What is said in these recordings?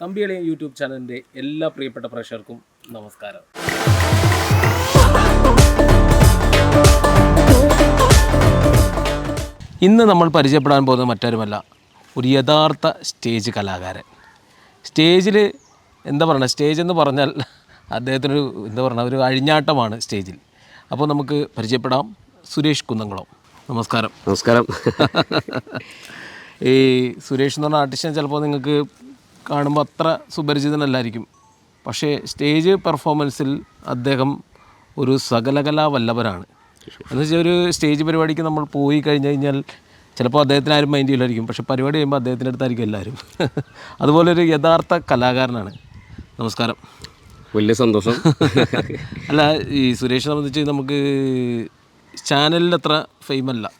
തമ്പികളി YouTube ചാനലിന്റെ എല്ലാ പ്രിയപ്പെട്ട പ്രേക്ഷകർക്കും നമസ്കാരം. ഇന്ന് നമ്മൾ പരിചയപ്പെടാൻ പോകുന്നത് മറ്റാരുമല്ല ഒരു യഥാർത്ഥ സ്റ്റേജ് കലാകാരൻ. സ്റ്റേജിൽ എന്താ പറയുക സ്റ്റേജ് എന്ന് പറഞ്ഞാൽ അദ്ദേഹത്തിനൊരു എന്താ പറയുക ഒരു അഴിഞ്ഞാട്ടമാണ് സ്റ്റേജിൽ. അപ്പോൾ നമുക്ക് പരിചയപ്പെടാം സുരേഷ് കുന്നംകുളം. നമസ്കാരം. നമസ്കാരം. ഈ സുരേഷ് എന്ന് പറഞ്ഞ ആർട്ടിസ്റ്റിനെ ചിലപ്പോൾ നിങ്ങൾക്ക് കാണുമ്പോൾ അത്ര സുപരിചിതനല്ലായിരിക്കും. പക്ഷേ സ്റ്റേജ് പെർഫോമൻസിൽ അദ്ദേഹം ഒരു സകലകലാ വല്ലവരാണ് എന്ന് വെച്ചാൽ ഒരു സ്റ്റേജ് പരിപാടിക്ക് നമ്മൾ പോയി കഴിഞ്ഞ് കഴിഞ്ഞാൽ ചിലപ്പോൾ അദ്ദേഹത്തിന് ആരും മൈൻഡ് ചെയ്യില്ലായിരിക്കും. പക്ഷേ പരിപാടി ചെയ്യുമ്പോൾ അദ്ദേഹത്തിന്റെ അടുത്തായിരിക്കും എല്ലാവരും അതുപോലെ ഒരു യഥാർത്ഥ കലാകാരനാണ്. നമസ്കാരം. വലിയ സന്തോഷം. അല്ല ഈ സുരേഷ് സംബന്ധിച്ച് നമുക്ക് ചാനലിൽ അത്ര ഫെയിമല്ല.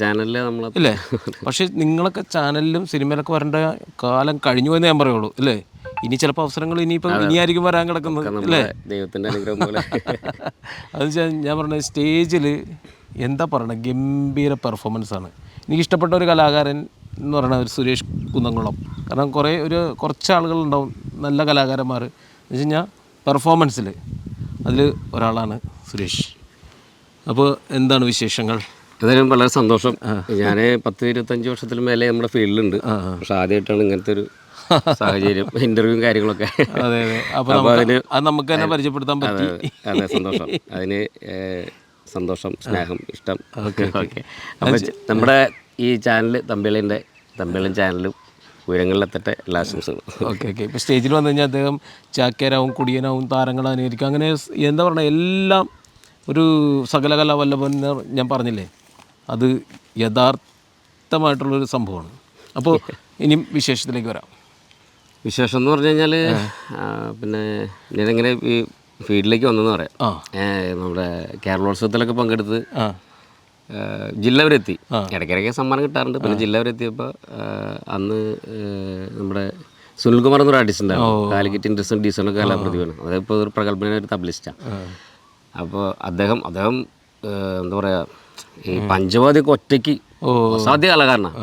ചാനലിൽ നമ്മൾ ഇല്ലേ? പക്ഷെ നിങ്ങളൊക്കെ ചാനലിലും സിനിമയിലൊക്കെ വരേണ്ട കാലം കഴിഞ്ഞു എന്ന് ഞാൻ പറയുള്ളൂ അല്ലേ ഇനി ചിലപ്പോൾ അവസരങ്ങൾ ഇനിയിപ്പോൾ ഇനിയായിരിക്കും വരാൻ കിടക്കുന്നത് അല്ലേ ദൈവത്തിന്റെ അനുഗ്രഹം പോലെ. അത് ഞാൻ പറഞ്ഞ സ്റ്റേജിൽ എന്താ പറയണത് ഗംഭീര പെർഫോമൻസ് ആണ്. എനിക്ക് ഇഷ്ടപ്പെട്ട ഒരു കലാകാരൻ എന്ന് പറയുന്നത് ഒരു സുരേഷ് കുന്നംകുളം. കാരണം കുറേ ഒരു കുറച്ച് ആളുകളുണ്ടാവും നല്ല കലാകാരന്മാർ എന്ന് വെച്ച് കഴിഞ്ഞാൽ പെർഫോമൻസിൽ അതിൽ ഒരാളാണ് സുരേഷ്. അപ്പോൾ എന്താണ് വിശേഷങ്ങൾ? ഏതായാലും വളരെ സന്തോഷം. ഞാൻ പത്ത് ഇരുപത്തഞ്ച് വർഷത്തിൽ മേലെ നമ്മുടെ ഫീൽഡിലുണ്ട്. പക്ഷെ ആദ്യമായിട്ടാണ് ഇങ്ങനത്തെ ഒരു സാഹചര്യം ഇന്റർവ്യൂ കാര്യങ്ങളൊക്കെ. അതെ അതെ. അത് നമുക്ക് തന്നെ പരിചയപ്പെടുത്താൻ പറ്റി. അതെ സന്തോഷം. അതിന് സന്തോഷം സ്നേഹം ഇഷ്ടം. ഓക്കെ നമ്മുടെ ഈ ചാനൽ തമ്പിളിന്റെ തമ്പിളൻ ചാനലും ഉയരങ്ങളിലെത്തട്ടെ എല്ലാ ആശംസകളും. Okay okay. ഇപ്പോൾ സ്റ്റേജിൽ വന്നു കഴിഞ്ഞാൽ അദ്ദേഹം ചാക്കേരാവും കുടിയനാവും താരങ്ങൾ അനുകരിക്കും. അങ്ങനെ എന്താ പറയുക എല്ലാം ഒരു സകലകല വല്ലഭൻ എന്ന് ഞാൻ പറഞ്ഞില്ലേ? അത് യഥാർത്ഥമായിട്ടുള്ളൊരു സംഭവമാണ്. അപ്പോൾ ഇനി വിശേഷത്തിലേക്ക് വരാം. വിശേഷം എന്ന് പറഞ്ഞു കഴിഞ്ഞാൽ പിന്നെ ഞാനിങ്ങനെ ഈ ഫീൽഡിലേക്ക് വന്നെന്ന് പറയാം. നമ്മുടെ കേരളോത്സവത്തിലൊക്കെ പങ്കെടുത്ത് ജില്ല വരെ എത്തി ഇടയ്ക്കിടയ്ക്ക് സമ്മാനം കിട്ടാറുണ്ട്. പിന്നെ ജില്ല വരെ എത്തിയപ്പോൾ അന്ന് നമ്മുടെ സുനിൽകുമാർ എന്നൊരു ആർട്ടിസ്റ്റ് ഉണ്ടായിരുന്നു. കാലിക്കറ്റ് ഡിസൈനൊക്കെ കലാപ്രതിഭയാണ്. അതായത് ഇപ്പോൾ ഒരു പ്രഗത്ഭനായ ഒരു തബ്ലിസ്റ്റാണ് അപ്പോൾ അദ്ദേഹം അദ്ദേഹം എന്താ പറയുക ഈ പഞ്ചവാദിയൊക്കെ ഒറ്റയ്ക്ക് അസാധ്യ കലാകാരനാണ്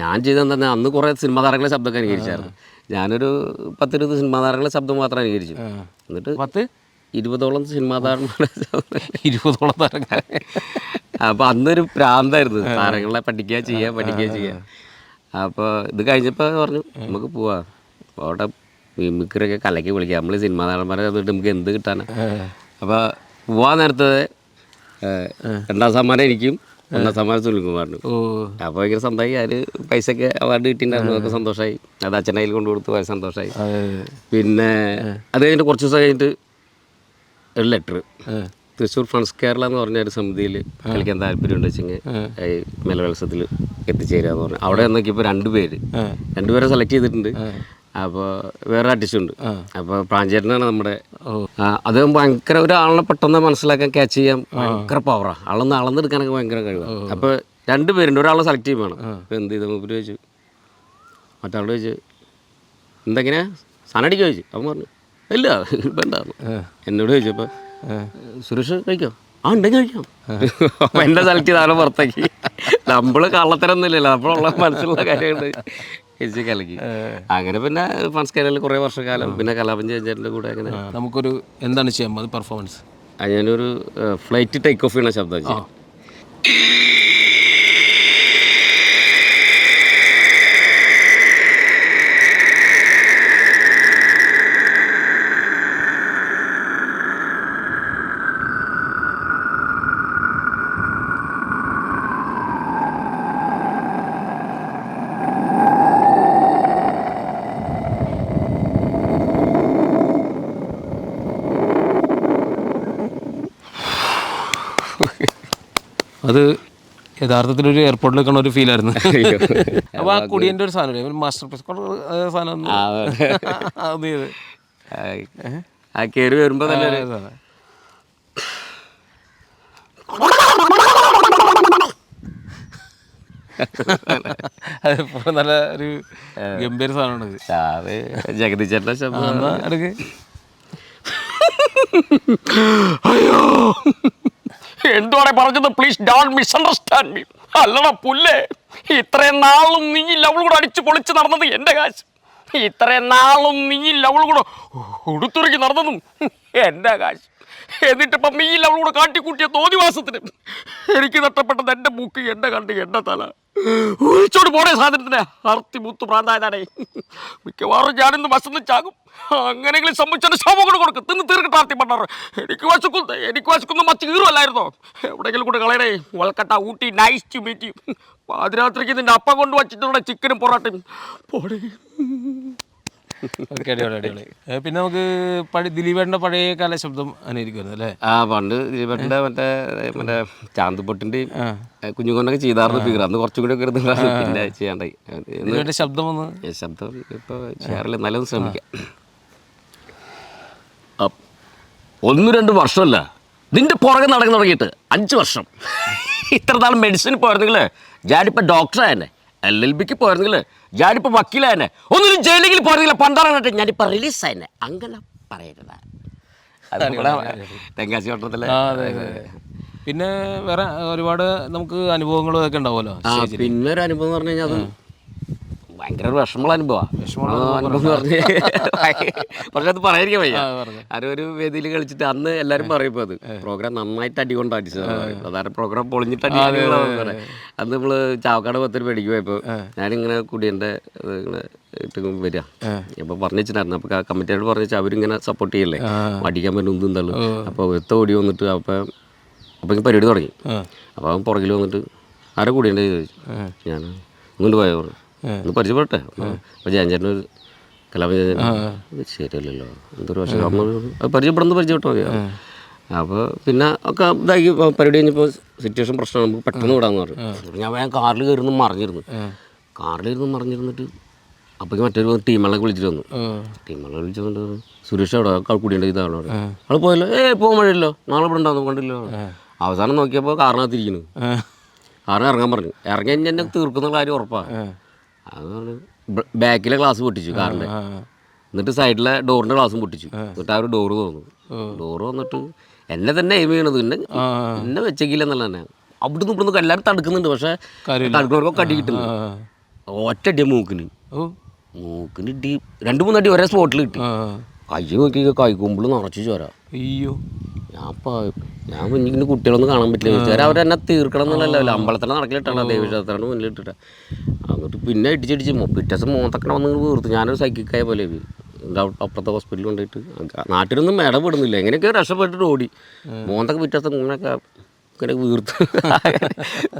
ഞാൻ ചെയ്തെന്താ അന്ന് കുറേ സിനിമാ താരങ്ങളെ ശബ്ദമൊക്കെ അനുകരിച്ചായിരുന്നു. ഞാനൊരു പത്തിരുപത് സിനിമാ താരങ്ങളെ ശബ്ദം മാത്രം അനുകരിച്ചു. എന്നിട്ട് പത്ത്? ഇരുപതോളം സിനിമാ താരങ്ങളുടെ ഇരുപതോളം താരങ്ങൾ അപ്പോൾ അന്നൊരു പ്രാന്തായിരുന്നു താരങ്ങളെ പഠിക്കുക ചെയ്യുക പഠിക്കുക ചെയ്യുക അപ്പോൾ ഇത് കഴിഞ്ഞപ്പോൾ പറഞ്ഞു നമുക്ക് പോവാ. അവിടെ മിമിക്രിയൊക്കെ കലക്കി വിളിക്കുക നമ്മൾ സിനിമാ താരന്മാരെ നമുക്ക് എന്ത് കിട്ടാനാണ് അപ്പോൾ പോവാൻ നേരത്തെ രണ്ടാം സമ്മാനം എനിക്കും ഒന്നാം സമ്മാനം സുനിൽകുമാറിനും. അപ്പോൾ ഭയങ്കര സന്തോഷമായി. അതിൽ പൈസയൊക്കെ അവാർഡ് കിട്ടിയിട്ടുണ്ടായിരുന്നു. അതൊക്കെ സന്തോഷമായി. അത് അച്ഛന്റെ കയ്യിൽ കൊണ്ടു കൊടുത്തു വളരെ സന്തോഷമായി. പിന്നെ അത് കഴിഞ്ഞിട്ട് കുറച്ച് ദിവസം കഴിഞ്ഞിട്ട് ഒരു ലെറ്റർ തൃശ്ശൂർ ഫണ്ട്സ് കേരള എന്ന് പറഞ്ഞ ഒരു സമിതിയിൽ കളിക്കാൻ താല്പര്യമുണ്ട് വെച്ചെങ്കിൽ ഈ മേലവത്സവത്തിൽ എത്തിച്ചേരുക എന്ന് പറഞ്ഞു. അവിടെ നോക്കിയപ്പോൾ രണ്ട് പേര്. രണ്ടുപേരെ സെലക്ട് ചെയ്തിട്ടുണ്ട്. അപ്പോൾ വേറെ അടിച്ചുണ്ട് അപ്പോൾ പ്രാഞ്ചേട്ടനാണ് നമ്മുടെ. അത് ഭയങ്കര ഒരാളിനെ പെട്ടെന്ന് മനസ്സിലാക്കാൻ ക്യാച്ച് ചെയ്യാൻ ഭയങ്കര പവറാണ് ആളൊന്ന് അളന്നെടുക്കാനൊക്കെ ഭയങ്കര കഴിവാണ് അപ്പോൾ രണ്ട് പേരുണ്ട്. ഒരാളെ സെലക്ട് ചെയ്യും വേണം എന്ത് ചെയ്ത്? മൂപ്പര് ചോദിച്ചു. മറ്റാളോട് ചോദിച്ചു. എന്തെങ്ങനെയാ? സാധനം അടിക്കുക ചോദിച്ചു. അവൻ പറഞ്ഞു ഇല്ല വേണ്ട എന്നോട് ചോദിച്ചപ്പോൾ സുരേഷ് കഴിക്കോ? ആ ഉണ്ടെങ്കിൽ കഴിക്കാം. അപ്പം എന്നെ സെലക്ട് ചെയ്താലും പുറത്തേക്ക്. നമ്മൾ കള്ളത്തരൊന്നുമില്ലല്ലോ. നമ്മളുള്ള മനസ്സിലുള്ള കാര്യമുണ്ട് കഴിച്ച് കലക്കി അങ്ങനെ പിന്നെ ഫൺസ് കേരളയിൽ കുറേ വർഷക്കാലം. പിന്നെ കലാപം ചേച്ചേന്റെ കൂടെ അങ്ങനെ നമുക്കൊരു എന്താണ് ചെയ്യാൻ പോകുന്നത്? പെർഫോമൻസ് ഞാനൊരു ഫ്ലൈറ്റ് ടേക്ക് ഓഫ് ചെയ്യണ ശബ്ദം അത് യഥാർത്ഥത്തിൽ ഒരു എയർപോർട്ടിൽ നിൽക്കുന്ന ഒരു ഫീൽ ആയിരുന്നു. അപ്പോൾ ആ കുടിയന്റെ ഒരു സാധനം ഒരു മാസ്റ്റർ പീസ് സാധനം ഒന്ന് ആ, അത്. ചെയ്ത് ആ, ആ കയറി വരുമ്പോൾ തന്നെ ഒരു അതാണ്. അത് ഇപ്പോഴും നല്ല ഒരു ഗംഭീര സാധനമാണ് അത്. ജഗതി ശബ്ദം അയ്യോ. എന്തുവാടെ പറഞ്ഞത്? പ്ലീസ് ഡോൺ മിസ്അണ്ടർസ്റ്റാൻഡ് മീ അല്ലടാ പുല്ലേ ഇത്രയും നാളും നീ ലവൾ കൂടെ അടിച്ചു പൊളിച്ച് നടന്നത് എന്റെ കാശ്. ഇത്രയും നാളും നീ ലവൾ കൂടെ ഉടുത്തുറക്കി നടന്നതും എന്റെ കാശ്. എന്നിട്ടിപ്പം പമ്മിയിൽ അവളോട് കൂടെ കാട്ടിക്കൂട്ടിയ തോന്നിവാസത്തിന് എനിക്ക് നഷ്ടപ്പെട്ടത് എന്റെ മൂക്ക് എന്റെ കണ്ട് എന്റെ തല. ഒഴിച്ചോട് പോണേ സാധനത്തിന്. അർത്തി മുത്തു പ്രാന്തായതാണേ. മിക്കവാറും ഞാനിന്ന് വസന്ന് ചാകും. അങ്ങനെയെങ്കിലും സംഭവിച്ചെന്റെ ശവം കൂടെ കൊടുക്കും. തിന്ന് തീർക്കട്ടെ ആർത്തി പണ്ടാറ്. എനിക്ക് വശക്കുന്നു എനിക്ക് വശക്കുന്നു മച്ച് കീറുമല്ലായിരുന്നോ എവിടെയെങ്കിലും കൂടെ കളയണേ. വൽക്കട്ട ഊട്ടി നൈസ് ടു മീറ്റ് പാതിരാത്രിക്ക് നിന്റെ അപ്പ കൊണ്ട് വച്ചിട്ടുള്ള ചിക്കനും പൊറോട്ടയും. പോടേ. ഓക്കെ അടിപൊളി അടിപൊളി. പിന്നെ നമുക്ക് പഴയ ദിലീപേട്ടന്റെ പഴയ കാല ശബ്ദം അനുകരിക്കുമായിരുന്നു അല്ലേ? ആ പണ്ട് ദിലീപേട്ടന്റെ മറ്റേ മറ്റേ ചാന്തുപൊട്ടിന്റെയും കുഞ്ഞുകൊണ്ടൊക്കെ ചെയ്താറുണ്ട് ഫിഗർ. അന്ന് കുറച്ചും കൂടി ഒക്കെ പിന്നെ ചെയ്യാണ്ടായി. ദിലീപേട്ടന്റെ ശബ്ദം ഒന്ന് ശബ്ദം ഇപ്പോൾ ചെയ്യാറില്ല. നല്ലൊന്ന് ശ്രമിക്കാം. ഒന്ന് രണ്ട് വർഷമല്ല. നിന്റെ പുറകെ നടക്കാൻ തുടങ്ങിയിട്ട് അഞ്ച് വർഷം. ഇത്ര നാൾ മെഡിസിൻ പോയിരുന്നെങ്കിൽ ഞാനിപ്പോൾ ഡോക്ടറായെന്നെ എൽ എൽ ബിക്ക് പോയിരുന്നെങ്കിൽ ഞാനിപ്പോൾ തന്നെ ഒന്നും ജയിലിൽ പോയിരുന്നില്ല പണ്ടാറാനായിട്ട് ഞാനിപ്പോൾ ആയെ അങ്ങനെ പറയരുത്. തെങ്കാശി വട്ടത്തിലെ. പിന്നെ വേറെ ഒരുപാട് നമുക്ക് അനുഭവങ്ങളും ഒക്കെ ഉണ്ടാവുമല്ലോ പിന്നെ ഒരു അനുഭവം എന്ന് പറഞ്ഞു കഴിഞ്ഞാൽ അത് ഭയങ്കര വിഷമമുള്ള അനുഭവമാണ് പക്ഷെ അത് പറയാതിരിക്കാൻ വയ്യ. ആരും ഒരു വേദിയിൽ കളിച്ചിട്ട് അന്ന് എല്ലാവരും പറയും ഇപ്പോൾ അത്. പ്രോഗ്രാം നന്നായിട്ട് അടി കൊണ്ട് അടിച്ചത് സാധാരണ പ്രോഗ്രാം പൊളിഞ്ഞിട്ട് അടി അന്ന് നമ്മൾ ചാവക്കാട് പത്തിന് പേടിക്ക് പോയപ്പോൾ ഞാനിങ്ങനെ കുടിയന്റെ ഇങ്ങനെ ഇട്ട് വരിക അപ്പോൾ പറഞ്ഞിട്ടുണ്ടായിരുന്നു അപ്പോൾ കമ്മിറ്റിയോട് പറഞ്ഞു വെച്ചാൽ അവരിങ്ങനെ സപ്പോർട്ട് ചെയ്യല്ലേ? അടിക്കാൻ പറ്റും ഒന്നും തള്ളു. അപ്പോൾ ഒരുത്ത ഓടി വന്നിട്ട് അപ്പോൾ അപ്പോൾ ഇങ്ങനെ പരിപാടി തുടങ്ങി. അപ്പോൾ അവൻ പുറകിൽ വന്നിട്ട് ആരെ കൂടിയുണ്ട്? ചോദിച്ചു. ഞാൻ ഇങ്ങോട്ട് പോയോ? ഒന്ന് പരിചയപ്പെടട്ടെ. അപ്പോൾ ജയഞ്ചേട്ടൻ ഒരു ഇത് ശരിയല്ലല്ലോ. എന്തൊരു പക്ഷേ നമ്മൾ പരിചയപ്പെടുന്നത് പരിചയപ്പെട്ടോ മതി. അപ്പോൾ പിന്നെ ഒക്കെ ഇതായി. പരിപാടി കഴിഞ്ഞപ്പോൾ സിറ്റുവേഷൻ പ്രശ്നമാണ് നമുക്ക് പെട്ടെന്ന് വിടാമെന്ന് പറഞ്ഞു. ഞാൻ വേഗം കാറിൽ കയറുന്നു മറിഞ്ഞിരുന്നു. കാറിൽ കാറിലിരുന്ന് മറിഞ്ഞിരുന്നിട്ട് അപ്പോഴേക്കും മറ്റൊരു ടീമുകളൊക്കെ വിളിച്ചിട്ട് വന്നു. ടീമുകളെ വിളിച്ചുകൊണ്ട് സുരേഷ് അവിടെ കുടിയുണ്ട് ഇതാണ് അവിടെ. അവിടെ പോയല്ലോ. ഏ പോകാൻ വഴിയല്ലോ നാളെ ഇവിടെ ഉണ്ടാവും കണ്ടില്ലോ അവസാനം നോക്കിയപ്പോൾ കാറിനകത്തിരിക്കുന്നു കാറിന് ഇറങ്ങാൻ പറഞ്ഞു. ഇറങ്ങി കഴിഞ്ഞാൽ എന്നെ തീർക്കുന്ന കാര്യം ഉറപ്പാണ് അതാണ്. ബാക്കിലെ ഗ്ലാസ് പൊട്ടിച്ചു കാറിന്റെ എന്നിട്ട് സൈഡിലെ ഡോറിന്റെ ഗ്ലാസും പൊട്ടിച്ചു. എന്നിട്ട് ആ ഒരു ഡോറ് തോന്നു ഡോറ് വന്നിട്ട് എന്നെ തന്നെ എയിം ചെയ്യണത്. പിന്നെ എന്നെ വെച്ചേക്കില്ല എന്നുള്ള തന്നെ അവിടുന്ന് ഇവിടുന്ന് എല്ലാവരും തടുക്കുന്നുണ്ട്. പക്ഷേ തടുക്കുന്നവർക്കൊക്കെ അടി കിട്ടുന്നു ഒറ്റ മൂക്കിന്. മൂക്കിന് ഇടി. രണ്ട് മൂന്നടി ഒരേ സ്പോട്ടിൽ കിട്ടി. കൈ നോക്കി കൈക്കുമ്പിൾ നിറച്ച് ചോര. അയ്യോ. ഞാൻ ഞാൻ കുഞ്ഞിങ്ങനെ കുട്ടികളൊന്നും കാണാൻ പറ്റില്ല. വിചാരം അവർ എന്നെ തീർക്കണം എന്നുള്ളല്ലോ അമ്പലത്തിൽ നടക്കലിട്ടാണ് മുന്നിൽ മുന്നിലിട്ടിട്ട്. അങ്ങോട്ട് പിന്നെ ഇടിച്ചിടിച്ച് പിറ്റേ ദിവസം മോന്തക്കണ വന്ന് വീർത്തു. ഞാനൊരു സൈക്കിക്കായ പോലെ. അപ്പുറത്തെ ഹോസ്പിറ്റലിൽ കൊണ്ടുപോയിട്ട്. നാട്ടിലൊന്നും ഇടപെടുന്നില്ല എങ്ങനെയൊക്കെ രക്ഷപ്പെട്ടിട്ട് ഓടി. മോന്തൊക്കെ പിറ്റേ ദിവസം ഇങ്ങനെയൊക്കെ ഇങ്ങനെ വീർത്തു.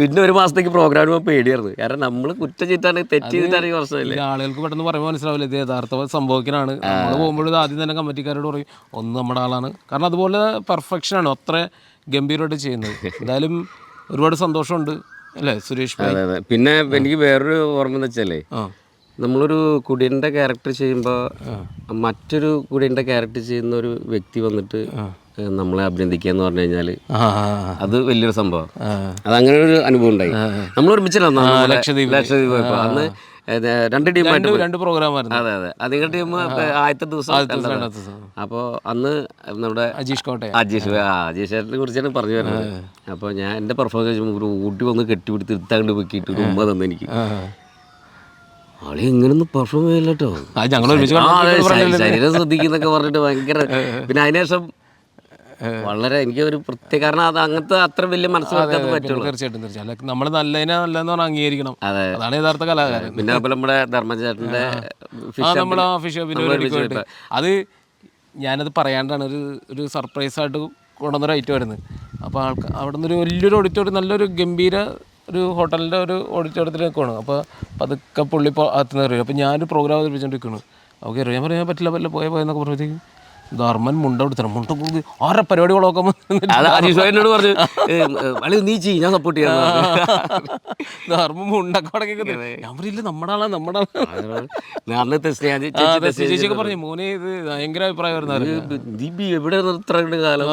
പിന്നെ ഒരു മാസത്തേക്ക് പ്രോഗ്രാം പോകാൻ പേടിയായിരുന്നു. കാരണം നമ്മൾ കുറ്റം ചെയ്തിട്ടാണ് തെറ്റ് ചെയ്തിട്ടാണെങ്കിൽ പ്രശ്നമില്ല ആളുകൾക്ക് പെട്ടെന്ന് പറയുമ്പോൾ മനസ്സിലാവില്ല. ഇത് യഥാർത്ഥ സംഭവിക്കാനാണ് നമ്മൾ പോകുമ്പോഴും ആദ്യം തന്നെ കമ്മിറ്റിക്കാരോട് പറയും ഒന്ന് നമ്മുടെ ആളാണ്. കാരണം അതുപോലെ പെർഫെക്ഷനാണ് അത്ര ഗംഭീരമായിട്ട് ചെയ്യുന്നത്. എന്തായാലും ഒരുപാട് സന്തോഷമുണ്ട്. അല്ലേ സുരേഷ് ഭായ്? അതെ അതെ. പിന്നെ എനിക്ക് വേറൊരു ഓർമ്മ എന്ന് വെച്ചാലേ നമ്മളൊരു കുടിയന്റെ ക്യാരക്ടർ ചെയ്യുമ്പോൾ മറ്റൊരു കുടിയന്റെ ക്യാരക്ടർ ചെയ്യുന്ന ഒരു വ്യക്തി വന്നിട്ട് നമ്മളെ അഭിനന്ദിക്കുക എന്ന് പറഞ്ഞു കഴിഞ്ഞാൽ ആ, അത് വലിയൊരു സംഭവം. അത് അങ്ങനെ ഒരു അനുഭവം ഉണ്ടായി. നമ്മൾ ഒരുമിച്ചല്ലോ ലക്ഷദ്വീപ്. ലക്ഷദ്വീപ് അന്ന് രണ്ട് ടീമായിട്ട് രണ്ട് പ്രോഗ്രാം അതെ അതെ. അതിന്റെ ടീം ആദ്യത്തെ ദിവസം അപ്പൊ അപ്പോൾ അന്ന് നമ്മുടെ അജീഷ് കോട്ടെ അജീഷ് ആ. അജീഷ് ചേട്ടനെ കുറിച്ചാണ് പറഞ്ഞു വരുന്നത്. അപ്പോൾ ഞാൻ എന്റെ പെർഫോമൻസ് ഒരു ഊട്ടി വന്ന് കെട്ടിപിടി ഇരുത്താണ്ട് പൊക്കിട്ട് ഒരു ഉമ്മ തന്നെ എനിക്ക്. ആളെ എങ്ങനെയൊന്നും പെർഫോം ചെയ്യില്ല കേട്ടോ ആ, ഞങ്ങൾ ഒരുമിച്ച് ആ, അതെ, കണ്ടപ്പോൾ ശരീ- ശരീരം ശ്രദ്ധിക്കുന്നൊക്കെ പറഞ്ഞിട്ട് ഭയങ്കര പിന്നെ അതിനുശേഷം വളരെ എനിക്ക് ഒരു പ്രത്യേക കാരണം അത് അങ്ങനത്തെ അത്ര വലിയ മനസ്സിലാക്കാൻ പറ്റുള്ളൂ. തീർച്ചയായിട്ടും തീർച്ചയായും നമ്മൾ നമ്മൾ നല്ലതിനെ നല്ലതെന്ന് പറഞ്ഞാൽ അംഗീകരിക്കണം. അതാണ് യഥാർത്ഥ കലാകാരൻ. പിന്നെ അതുപോലെ നമ്മുടെ ധർമ്മചേട്ടന്റെ ഫിഷ് പരിപാടിക്ക് അത് ഞാനത് പറയാണ്ടാണ്. ഒരു ഒരു സർപ്രൈസ് ആയിട്ട് കൊണ്ടുവന്നൊരു ഐറ്റം വരുന്നത് അപ്പോൾ ആൾക്ക് അവിടെ നിന്ന് ഒരു വലിയൊരു ഓഡിറ്റോറിയം നല്ലൊരു ഗംഭീര ഒരു ഹോട്ടലിന്റെ ഒരു ഓഡിറ്റോറിയത്തിലേക്ക് നിൽക്കുകയാണ് അപ്പോൾ പതുക്കെ പുള്ളി ഇപ്പോൾ കയറി അപ്പോൾ ഞാനൊരു പ്രോഗ്രാം അവതരിപ്പിച്ചുകൊണ്ടിരിക്കുകയാണ് ഓക്കെ അറിയാൻ ഞാൻ പറയാൻ പറ്റില്ല പറ്റില്ല പോയാൽ പോയെന്നൊക്കെ പറയുമ്പോഴത്തേക്കും ധർമ്മൻ മുണ്ട കൊടുത്തണം മുണ്ട കൊടുത്ത് ആരെ പരിപാടികളൊക്കെ അത് പറഞ്ഞു "ഏ, ഏ, അളി നീ ചെയ്യും ഞാൻ സപ്പോർട്ട് ചെയ്യാം ധർമ്മം മുണ്ടൊക്കെ അടക്കി ഞാൻ പറയില്ല നമ്മുടെ ആളാ നമ്മുടെ ആളാ അന്ന് ടെസ്റ്റ് ഞാൻ ആ, അതെ, ചേച്ചിയൊക്കെ പറഞ്ഞു മോനെ ഇത് ഭയങ്കര അഭിപ്രായമായിരുന്നു. ദീപി എവിടെ ഇത്രയുണ്ട് കാലം?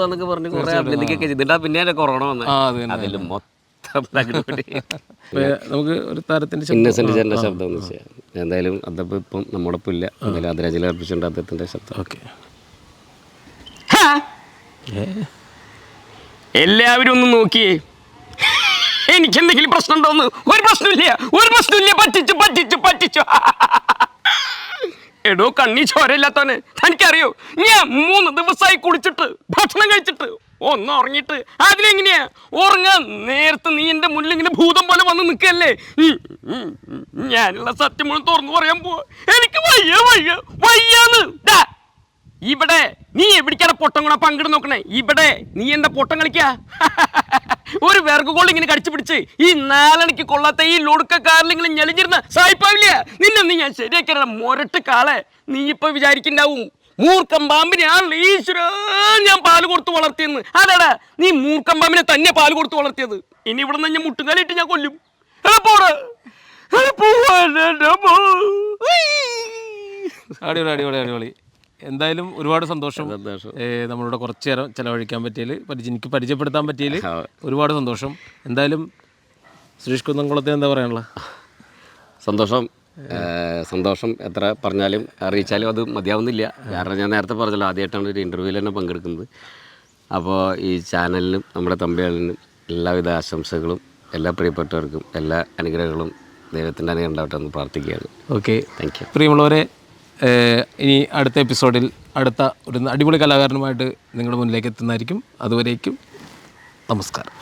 വന്നൊക്കെ പറഞ്ഞ് കുറെ അഭിനന്ദിക്കൊക്കെ ചെയ്തിട്ടാ പിന്നെ കൊറോണ വന്നെ. ആ അത് തന്നെ. അതിൽ മൊത്തം നമുക്ക് ഒരു താരത്തിന്റെ ശബ്ദം- എന്തായാലും അദ്ദേഹം ഇപ്പം നമ്മുടെ ഒപ്പം ഇല്ല. എന്തായാലും അതിരാജിൽ അർപ്പിച്ചിട്ടുണ്ട് അദ്ദേഹത്തിന്റെ ശബ്ദം. ഓക്കെ. എല്ലാവരും ഒന്ന് നോക്കിയേ. എനിക്ക് എന്തെങ്കിലും പ്രശ്നം ഉണ്ടോന്ന് ഒരു പ്രശ്നമില്ല. ഒരു പ്രശ്നമില്ല. പറ്റിച്ചു പറ്റിച്ചു പറ്റിച്ചു. എടോ കണ്ണി ചോരയില്ലാത്തവന്. തനിക്കറിയോ? ഞാൻ മൂന്ന് ദിവസമായി കുടിച്ചിട്ട് ഭക്ഷണം കഴിച്ചിട്ട് ഒന്ന് ഉറങ്ങിയിട്ട്. അതിലെങ്ങനെയാ? ഉറങ്ങാൻ നേരത്തെ നീ എന്റെ മുന്നിൽ ഇങ്ങനെ ഭൂതം പോലെ വന്ന് നിൽക്കല്ലേ? ഞാനുള്ള സത്യം മുഴുവൻ തുറന്നു പറയാൻ പോവാ. എനിക്ക് വയ്യ വയ്യ വയ്യാന്ന്. ഇവിടെ നീ എവിടേക്കാണ് പൊട്ടം കൂടെ പങ്കിട് നോക്കണേ? ഇവിടെ നീ എന്താ പൊട്ടം കളിക്കാ? ഒരു വിറക് കൊള്ളി ഇങ്ങനെ കടിച്ചു പിടിച്ച് ഈ നാലണിക്ക് കൊള്ളാത്ത ഈ ലൊടുക്ക ഇങ്ങനെ ഞെളിഞ്ഞിരുന്ന സായിപ്പാവില്ല? നിന്നെ നീ ഞാൻ ശരിയാക്കിയ മൊരട്ട് കാളെ. നീ ഇപ്പൊ വിചാരിക്കണ്ടാവും. മൂർക്കം പാമ്പിനെയാണല്ലോ ഈശ്വര ഞാൻ പാൽ കൊടുത്ത് വളർത്തിയെന്ന്. അതെടാ നീ മൂർക്കം പാമ്പിനെ തന്നെ പാൽ കൊടുത്ത് വളർത്തിയത്. ഇനി ഇവിടെ നിന്ന് ഞാൻ മുട്ടുകാലിട്ട് ഞാൻ കൊല്ലും. അടിപൊളി അടിപൊളി അടിപൊളി. എന്തായാലും ഒരുപാട് സന്തോഷം. നമ്മളിവിടെ കുറച്ച് നേരം ചെലവഴിക്കാൻ പറ്റിയതിൽ പരിചയ എനിക്ക് പരിചയപ്പെടുത്താൻ പറ്റിയതിൽ ഒരുപാട് സന്തോഷം. എന്തായാലും സുരേഷ് കുന്നംകുളത്തിന് എന്താ പറയാനുള്ള സന്തോഷം. സന്തോഷം എത്ര പറഞ്ഞാലും അറിയിച്ചാലും അത് മതിയാവുന്നില്ല. കാരണം ഞാൻ നേരത്തെ പറഞ്ഞല്ലോ ആദ്യമായിട്ടാണ് ഒരു ഇന്റർവ്യൂവിൽ തന്നെ പങ്കെടുക്കുന്നത്. അപ്പോൾ ഈ ചാനലിനും നമ്മുടെ തമ്പികളിനും എല്ലാവിധ ആശംസകളും എല്ലാ പ്രിയപ്പെട്ടവർക്കും എല്ലാ അനുഗ്രഹങ്ങളും ദൈവത്തിന്റെ അനുഗ്രഹം ഉണ്ടാവട്ടെ എന്ന് പ്രാർത്ഥിക്കുകയാണ്. ഓക്കെ താങ്ക് യു പ്രിയമുള്ളവരെ ഇനി അടുത്ത എപ്പിസോഡിൽ അടുത്ത ഒരു അടിപൊളി കലാകാരനുമായിട്ട് നിങ്ങളുടെ മുന്നിലേക്ക് എത്തുന്നതായിരിക്കും. അതുവരേക്കും നമസ്കാരം.